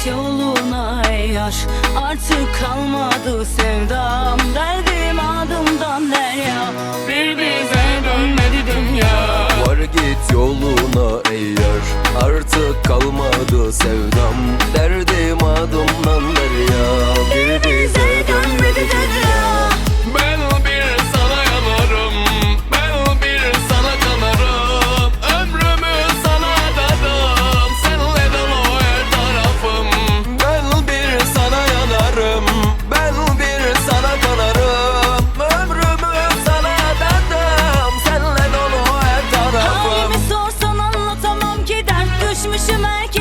Git yoluna ey yaş Artık kalmadı sevdam. Derdim adımdan derya Bir bize dönmedi dünya. Git yoluna ey yar Artık kalmadı sevdam. Derdim adım میشه مرگ